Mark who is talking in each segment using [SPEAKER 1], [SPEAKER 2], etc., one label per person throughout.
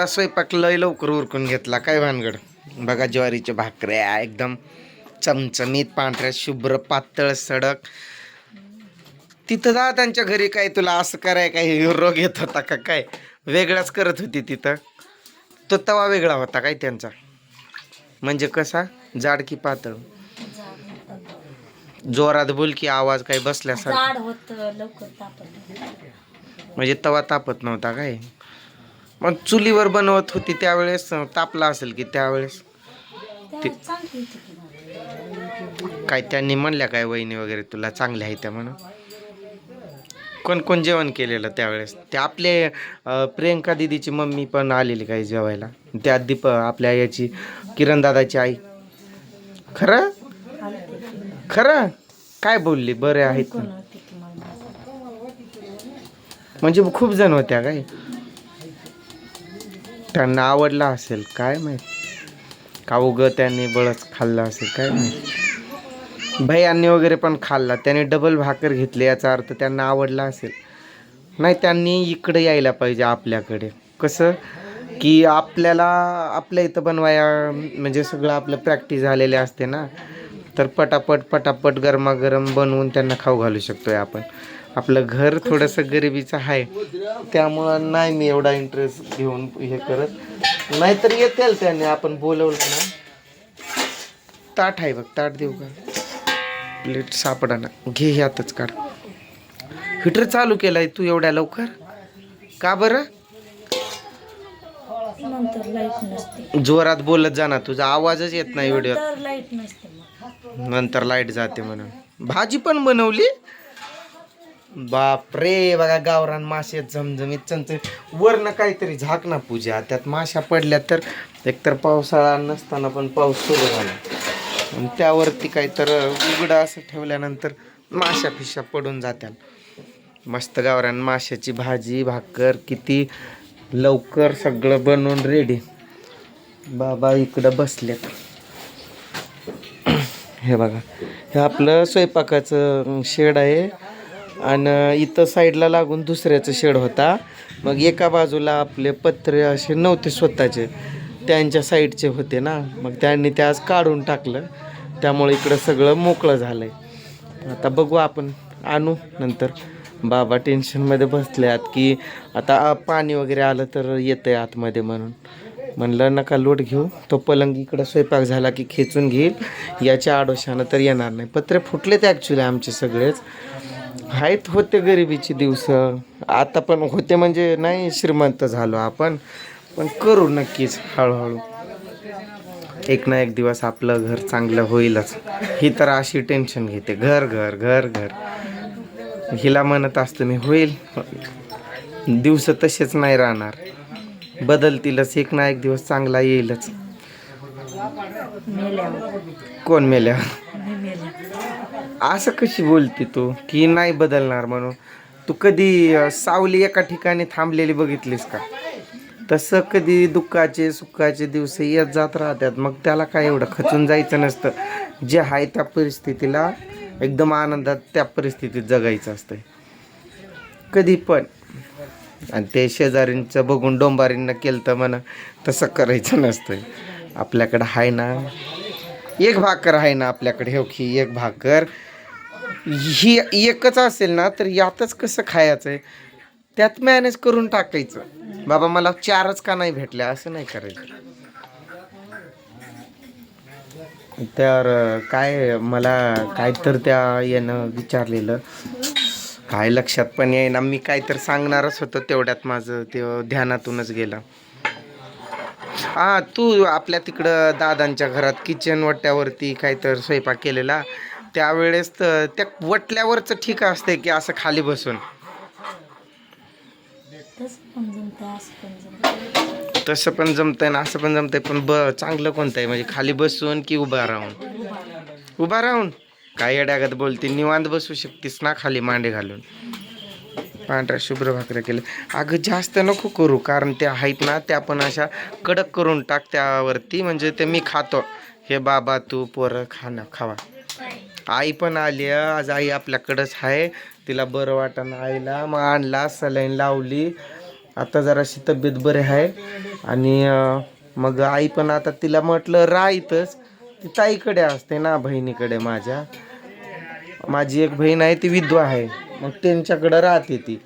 [SPEAKER 1] एवढा स्वयंपाक लय लवकर उरकून घेतला. काय भानगड? बघा ज्वारीच्या भाकऱ्या एकदम चमचमीत पांढऱ्या शुभ्र पातळ सडक. तिथं जा त्यांच्या घरी काय तुला असं कराय काय रोग येत होता का काय? वेगळाच करत होती तिथं. तो तवा वेगळा होता काय त्यांचा? म्हणजे कसा? जाड की पातळ? जोरात बोल की आवाज काय बसल्यासारखा. म्हणजे तवा तापत नव्हता काय? मग चुलीवर बनवत होती त्यावेळेस तापला असेल की त्यावेळेस. काय त्यांनी म्हणल्या काय वहिनी वगैरे तुला चांगल्या आहे त्या म्हणून? कोण कोण जेवण केलेलं त्यावेळेस? ते आपले प्रियंका दिदीची मम्मी पण आलेली काही जेवायला? त्या दीप आपल्या याची किरण दादाची आई. खरं. खरं? काय बोलली? बरे आहेत. म्हणजे खूप जण होत्या काय? त्यांना आवडला असेल काय माहीत? का उग त्यांनी बळच खाल्ला असेल काय माहीत? भैयांनी वगैरे पण खाल्ला त्याने डबल भाकर घेतली याचा अर्थ त्यांना आवडला असेल. नाही त्यांनी इकडे यायला पाहिजे आपल्याकडे. कसं? की आपल्याला आपल्या इथं बनवाया म्हणजे सगळं आपलं प्रॅक्टिस झालेले असते ना तर पटापट पटापट गरमागरम बनवून त्यांना खाऊ घालू शकतो आहे आपण. आपलं घर थोडंसं गरिबीचं आहे. त्यामुळं नाही मी एवढा इंटरेस्ट घेऊन हे करत. नाहीतर येतील त्याने आपण बोलवलं ना. ताट आहे बघ ताट देऊ का? प्लेट सापडा ना. घे ह्यातच काढ. हिटर चालू केलाय तू एवढ्या लवकर? का बरं? जोरात बोलत जा ना तुझा आवाजच येत नाही व्हिडिओ
[SPEAKER 2] नंतर
[SPEAKER 1] लाइट जाते म्हणून. भाजी पण बनवली? बापरे बघा गावरान मासे झमझमीत चमचमीत. वरनं काहीतरी झाक ना पूजा. त्यात माशा पडल्या तर एकतर पावसाळा नसताना पण पाऊस सुरू झाला. आणि त्यावरती काहीतर उघडं असं ठेवल्यानंतर माशा फिशा पडून जात्याल. मस्त गावरान माशाची भाजी भाकर किती लवकर सगळं बनवून रेडी बाबा इकडं बसल्यात हे बघा हे आपलं स्वयंपाकाचं शेड आहे. आणि इथं साईडला लागून दुसऱ्याचं शेड होता. मग एका बाजूला आपले पत्रे असे नव्हते स्वतःचे त्यांच्या साईडचे होते ना. मग त्यांनी ते आज काढून टाकलं. त्यामुळे इकडं सगळं मोकळं झालं आहे आता बघू आपण आणू नंतर. बाबा टेन्शनमध्ये बसले आहेत की आता पाणी वगैरे आलं तर येतं आहे आतमध्ये म्हणून. म्हणलं नका लोट घेऊ. तो पलंग इकडं स्वयंपाक झाला की खेचून घेईल. याच्या आडोशानं तर येणार नाही. पत्रे फुटलेत ॲक्च्युली आमचे सगळेच. आहेत होते गरिबीचे दिवस. आता पण होते म्हणजे नाही श्रीमंत झालो आपण पण करू नक्कीच हळूहळू. एक ना एक दिवस आपलं घर चांगलं होईलच. ही तर अशी टेन्शन घेते. घर घर घर घर. हिला म्हणत असतं मी होईल. दिवस तसेच नाही राहणार. बदलतीलच. एक ना एक दिवस चांगला येईलच. कोण मेल्या असं कशी बोलते तू? की नाही बदलणार म्हणून? तू कधी सावली एका ठिकाणी थांबलेली बघितलीस का? तसं कधी दुःखाचे सुखाचे दिवस येत जात राहतात. मग त्याला काय एवढं खचून जायचं नसतं. जे आहे त्या परिस्थितीला एकदम आनंदात त्या परिस्थितीत जगायचं असतं कधी पण. आणि ते शेजारींचं बघून डोंबारींना केलं तर म्हणा तसं करायचं नसतं आपल्याकडं आहे ना. एक भाकर आहे ना आपल्याकडे. हो की एक भाकर. ही एकच असेल ना तर यातच कसं खायचं? आहे त्यात मॅनेज करून टाकायचं. बाबा मला चारच का नाही भेटल्या? असं नाही करायचं. तर काय मला काय तर त्या यानं विचारलेलं. काय लक्षात पण येईना. मी काय तर सांगणारच होतं तेवढ्यात माझं. ते ध्यानातूनच गेलं. हा तू आपल्या तिकडं दादांच्या घरात किचन वट्ट्यावरती काय तर स्वयंपाक केलेला? त्यावेळेस तर त्या वटल्यावरचं ठीक असते की असं खाली बसून.
[SPEAKER 2] तसं पण
[SPEAKER 1] जमतंय ना असं पण जमतंय पण ब चांगलं कोणतं आहे म्हणजे खाली बसून की उभा राहून? उभा राहून. काय येड्यागत बोलते निवांत बसू शकतीस ना खाली मांडे घालून. पांढऱ्या शुभ्र भाकऱ्या केले. अगं जास्त नको करू कारण त्या आहेत ना त्या पण अशा कडक करून टाक त्यावरती. म्हणजे ते मी खातो. हे बाबा तू पोरं खाणं खावा. आई पण आली आहे. आज आई आपल्याकडंच आहे. तिला बरं वाटणं आईला. मग आणला सलाईन लावली. आता जराशी तब्येत बरी आहे. आणि मग आई पण आता तिला म्हटलं राहतच ती ताईकडे असते ना बहिणीकडे माझ्या. माझी एक बहीण आहे ती विधवा आहे. मग त्यांच्याकडं राहते ती.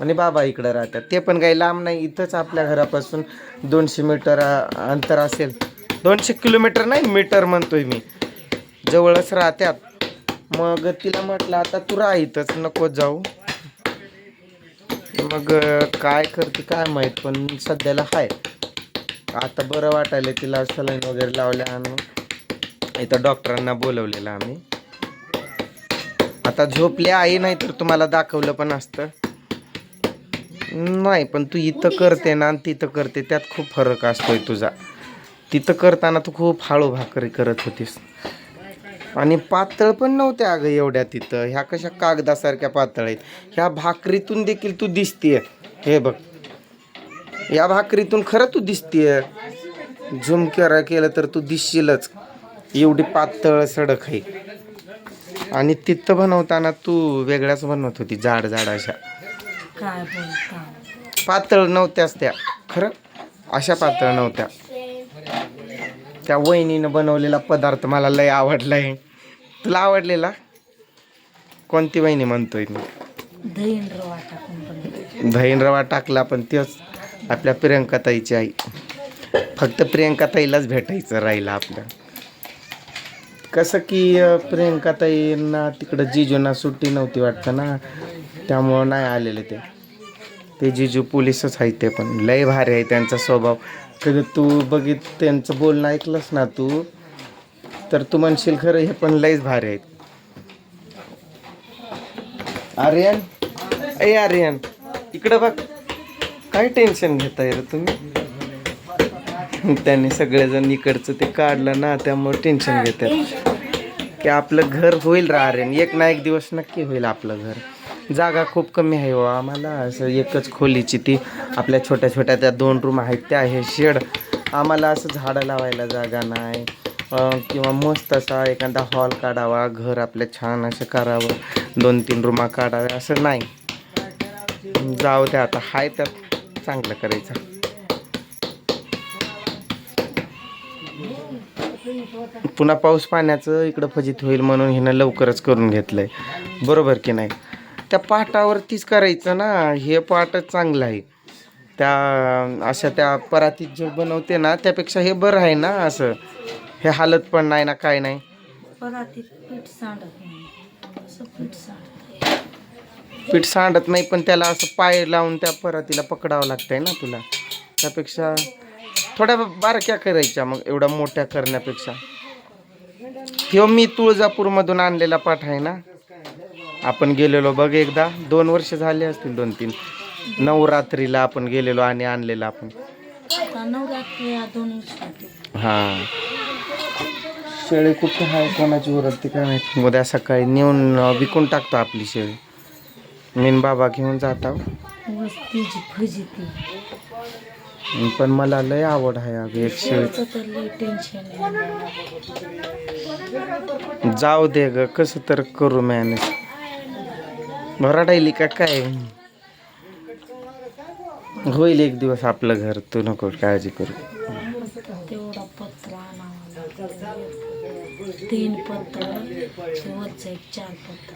[SPEAKER 1] आणि बाबा इकडं राहतात. ते पण काही लांब नाही. इथंच आपल्या घरापासून दोनशे मीटर अंतर असेल. दोनशे किलोमीटर नाही मीटर म्हणतोय मी. जवळच राहत्यात मग तिला म्हटलं आता तू राहीतच नको जाऊ. मग काय करते काय माहीत पण सध्याला हाय. आता बरं वाटायला तिला सलाईन वगैरे लावल्या आणि इथं डॉक्टरांना बोलवलेलं आम्ही. आता झोपली आई नाही तर तुम्हाला दाखवलं पण असतं. नाही पण तू इथं करते ना आणि तिथं करते त्यात खूप फरक असतोय तुझा. तिथं करताना तू खूप हळू भाकरी करत होतीस. आणि पातळ पण नव्हत्या अगं एवढ्या तिथं. ह्या कशा कागदासारख्या पातळ आहेत. ह्या भाकरीतून देखील तू दिसतीये. हे बघ. या भाकरीतून खरं तू दिसतीये. झुम करा केलं तर तू दिसशीलच. एवढी पातळ सडक आहे. आणि तिथं बनवताना तू वेगळ्याच बनवत होती जाड जाड अशा. पातळ नव्हत्याच त्या. खरं? अशा पातळ नव्हत्या. त्या वहिनीनं बनवलेला पदार्थ मला लय आहे तुला आवडलेला? कोणती वहिनी म्हणतोय मी?
[SPEAKER 2] दहीन रवा टाकून
[SPEAKER 1] दहीन रवा टाकला पण तेच आपल्या प्रियंकाताईची आई. फक्त प्रियंकाताईलाच भेटायचं राहिलं आपलं. कसं की प्रियंकाताईंना तिकडं जिजूंना सुट्टी नव्हती वाटतं ना त्यामुळं नाही आलेले ते. ते जिजू पोलीसच आहेत ते पण. लय भारी आहे त्यांचा स्वभाव. कधी तू बघित त्यांचं बोलणं ऐकलंस ना तू तर तू म्हणशील खरं हे पण लयच भारी आहेत. आर्यन? ए आर्यन इकडं बघ. काय टेन्शन घेताय रे तुम्ही? त्यांनी सगळेजण इकडचं ते काढलं ना त्यामुळे टेन्शन घेतात. की आपलं घर होईल रे आर्यन. एक ना एक दिवस नक्की होईल आपलं घर. जागा खूप कमी आहे हो. आम्हाला असं एकच खोलीची ती आपल्या छोट्या छोट्या त्या दोन रूम आहेत त्या आहे शेड. आम्हाला असं झाडं लावायला जागा नाही. किंवा मस्त असा एखादा हॉल काढावा घर आपलं छान असं करावं. दोन तीन रूमा काढाव्या असं नाही. जाऊ द्या आता हाय तर चांगलं करायचं. पुन्हा पाऊस पाण्याचं इकडं फजित होईल म्हणून हिनं लवकरच करून घेतलंय. बरोबर की नाही? त्या पाटावरतीच करायचं ना हे पाटच चांगलं आहे. त्या अशा त्या परातीत जे बनवते ना त्यापेक्षा हे बरं आहे ना असं. हे हालत पण नाही ना काय नाही.
[SPEAKER 2] पीठ सांडत नाही
[SPEAKER 1] पण त्याला असं पाय लावून त्या परातीला पकडावं लागतंय ना तुला. त्यापेक्षा थोड्या बारक्या करायच्या मग एवढ्या मोठ्या करण्यापेक्षा. ह्यो मी तुळजापूरमधून आणलेला पाठ आहे ना. आपण गेलेलो बघ एकदा. दोन वर्ष झाले असतील दोन तीन. नवरात्रीला आपण गेलेलो आणि आणलेला आपण. हां. शेळी कुठे आहे कोणाची ओरडते काय माहिती? उद्या सकाळी नेऊन विकून टाकतो आपली शेळी. मीन बाबा घेऊन जाता पण मला लय आवड आहे अगं एक शेळी. जाऊ दे ग कसं तर करू मॅनेज भराडायली का काय? होईल एक दिवस आपलं घर तू नको काळजी करू.
[SPEAKER 2] तेवढा पत्र आणावा. लागतो तीन पत्र शेवटचं एक चार पत्र.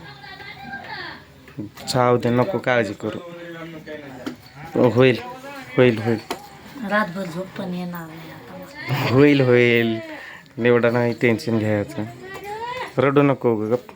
[SPEAKER 1] जाऊ दे नको काळजी करू. होईल होईल होईल.
[SPEAKER 2] रातभर झोप पण येणार नाही.
[SPEAKER 1] होईल होईल. एवढं नाही टेन्शन घ्यायचं. रडू नको गप.